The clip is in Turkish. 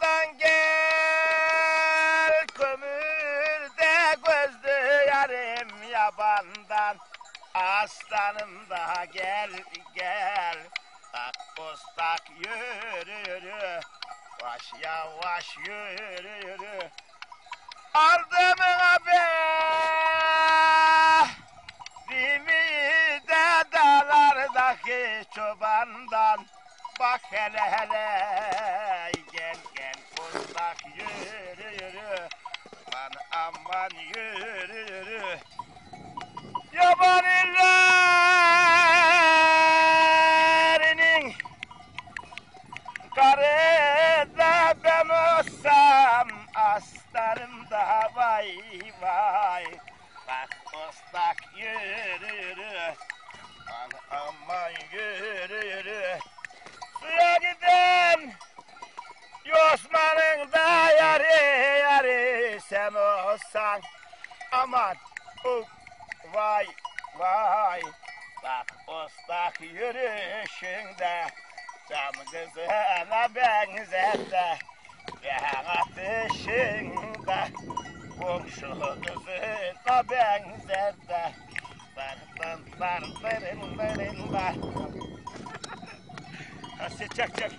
Dan gel kömürde gözlü yarım yabandan. Aslanım da gel gel. Tak postak yürü yürü. Yavaş yavaş yürü yürü. Aldım haber Dimi de dağlardaki çobandan. Bak hele hele gel gel postak yürü yürü Aman aman yürü yürü Yabanilerinin Karada ben olsam aslanım da vay vay. Bak yürü yürü olsan Aman uf vay vay Bak ostak yürüyüşünde Cam kızına benzer de Yan atışında Komşu kızına benzer de darın dar Ha, Çek çek